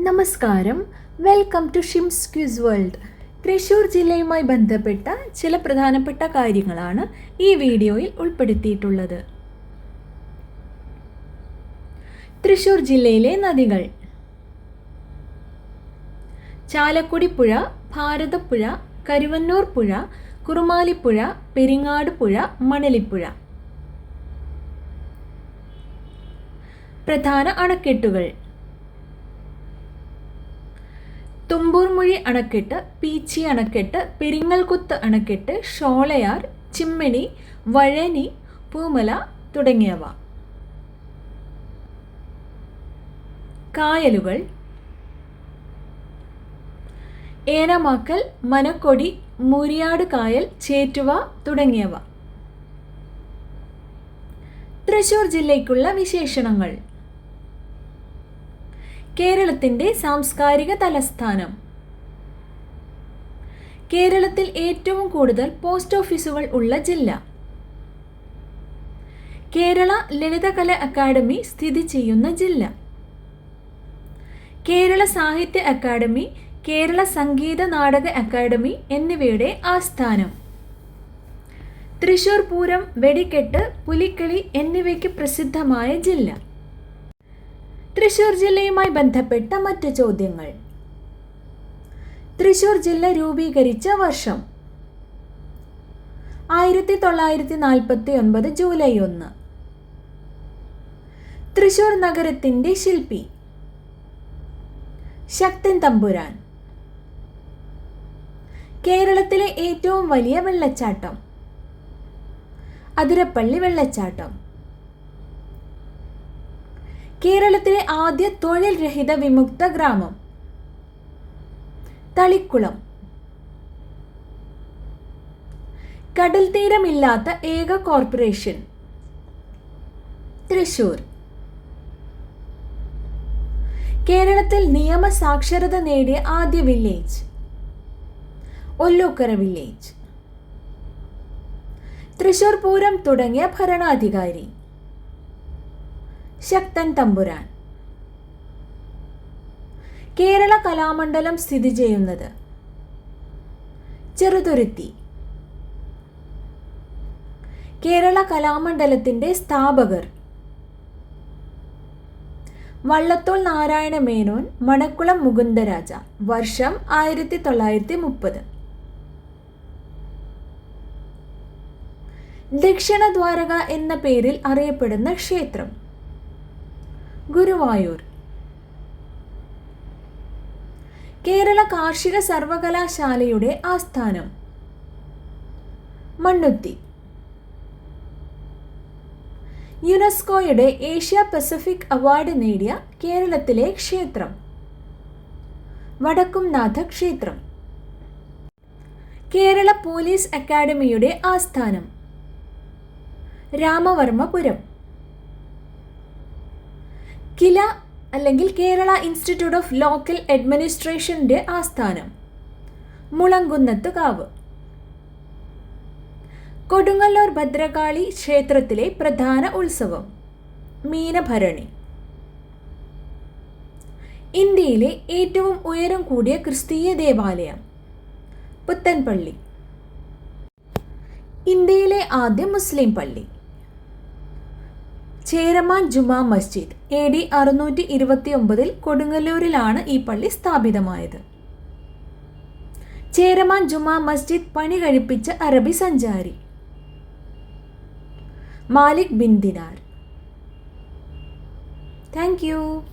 നമസ്കാരം. Welcome to Shims Qs world Thrissur ജില്ലയുമായി ബന്ധപ്പെട്ട ചില പ്രധാനപ്പെട്ട കാര്യങ്ങളാണ് ഈ വീഡിയോയിൽ ഉൾപ്പെടുത്തിയിട്ടുള്ളത്. തൃശ്ശൂർ ജില്ലയിലെ നദികൾ. ചാലക്കുടി പുഴ ഭാരതപ്പുഴ കരുവന്നൂർ പുഴ കുറുമാലിപ്പുഴ പെരിങ്ങാട് പുഴ മണലിപ്പുഴ. പ്രധാന അണക്കെട്ടുകൾ. തുമ്പൂർമുഴി അണക്കെട്ട് പീച്ചി അണക്കെട്ട് പെരിങ്ങൽകുത്ത് അണക്കെട്ട് ഷോളയാർ ചിമ്മിണി വഴനി പൂമല തുടങ്ങിയവ. കായലുകൾ. ഏനമാക്കൽ മനക്കൊടി മുരിയാട് കായൽ ചേറ്റുവ തുടങ്ങിയവ. തൃശൂർ ജില്ലയ്ക്കുള്ള വിശേഷണങ്ങൾ. കേരളത്തിന്റെ സാംസ്കാരിക തലസ്ഥാനം. കേരളത്തിൽ ഏറ്റവും കൂടുതൽ പോസ്റ്റ് ഓഫീസുകൾ ഉള്ള ജില്ല. കേരള ലളിതകല അക്കാദമി സ്ഥിതി ചെയ്യുന്ന ജില്ല. കേരള സാഹിത്യ അക്കാദമി കേരള സംഗീത നാടക അക്കാദമി എന്നിവയുടെ ആസ്ഥാനം. തൃശൂർ പൂരം വെടിക്കെട്ട് പുലിക്കളി എന്നിവയ്ക്ക് പ്രസിദ്ധമായ ജില്ല. തൃശൂർ ജില്ലയുമായി ബന്ധപ്പെട്ട മറ്റ് ചോദ്യങ്ങൾ. തൃശൂർ ജില്ല രൂപീകരിച്ച വർഷം. ആയിരത്തി തൊള്ളായിരത്തി നാൽപ്പത്തി ഒൻപത് ജൂലൈ ഒന്ന്. തൃശൂർ നഗരത്തിന്റെ ശില്പി. ശക്തൻ തമ്പുരാൻ. കേരളത്തിലെ ഏറ്റവും വലിയ വെള്ളച്ചാട്ടം. അതിരപ്പള്ളി വെള്ളച്ചാട്ടം. കേരളത്തിലെ ആദ്യ തൊഴിൽ രഹിത വിമുക്ത ഗ്രാമം. തളിക്കുളം. കടൽ തീരമില്ലാത്ത ഏക കോർപ്പറേഷൻ. തൃശൂർ. കേരളത്തിൽ നിയമ സാക്ഷരത നേടിയ ആദ്യ വില്ലേജ്. ഒല്ലൂക്കര വില്ലേജ്. തൃശൂർ പൂരം തുടങ്ങിയ ഭരണാധികാരി. ശക്തൻ തമ്പുരാൻ. കേരള കലാമണ്ഡലം സ്ഥിതി ചെയ്യുന്നത് ചെറുതുരുത്തി. കേരള കലാമണ്ഡലത്തിന്റെ സ്ഥാപകർ വള്ളത്തോൾ നാരായണ മേനോൻ മണക്കുളം മുകുന്ദരാജ വർഷം ആയിരത്തി തൊള്ളായിരത്തി മുപ്പത് ദക്ഷിണദ്വാരക എന്ന പേരിൽ അറിയപ്പെടുന്ന ക്ഷേത്രം. ഗുരുവായൂർ. കേരള കാർഷിക സർവകലാശാലയുടെ ആസ്ഥാനം. മണ്ണുത്തി. യുനെസ്കോയുടെ ഏഷ്യ പസഫിക് അവാർഡ് നേടിയ കേരളത്തിലെ ക്ഷേത്രം. വടക്കുംനാഥ ക്ഷേത്രം. കേരള പോലീസ് അക്കാദമിയുടെ ആസ്ഥാനം. രാമവർമ്മപുരം. കില അല്ലെങ്കിൽ കേരള ഇൻസ്റ്റിറ്റ്യൂട്ട് ഓഫ് ലോക്കൽ അഡ്മിനിസ്ട്രേഷന്റെ ആസ്ഥാനം. മുളങ്കുന്നത്ത് കാവ്. കൊടുങ്ങല്ലൂർ ഭദ്രകാളി ക്ഷേത്രത്തിലെ പ്രധാന ഉത്സവം. മീനഭരണി. ഇന്ത്യയിലെ ഏറ്റവും ഉയരം കൂടിയ ക്രിസ്തീയ ദേവാലയം. പുത്തൻപള്ളി. ഇന്ത്യയിലെ ആദ്യ മുസ്ലിം പള്ളി. ചേരമാൻ ജുമാ മസ്ജിദ് എ ഡി അറുന്നൂറ്റി ഇരുപത്തി ഒമ്പതിൽ കൊടുങ്ങല്ലൂരിലാണ് ഈ പള്ളി സ്ഥാപിതമായത്. ചേരമാൻ ജുമാ മസ്ജിദ് പണി കഴിപ്പിച്ച അറബി സഞ്ചാരി. Malik bin Dinar. Thank you.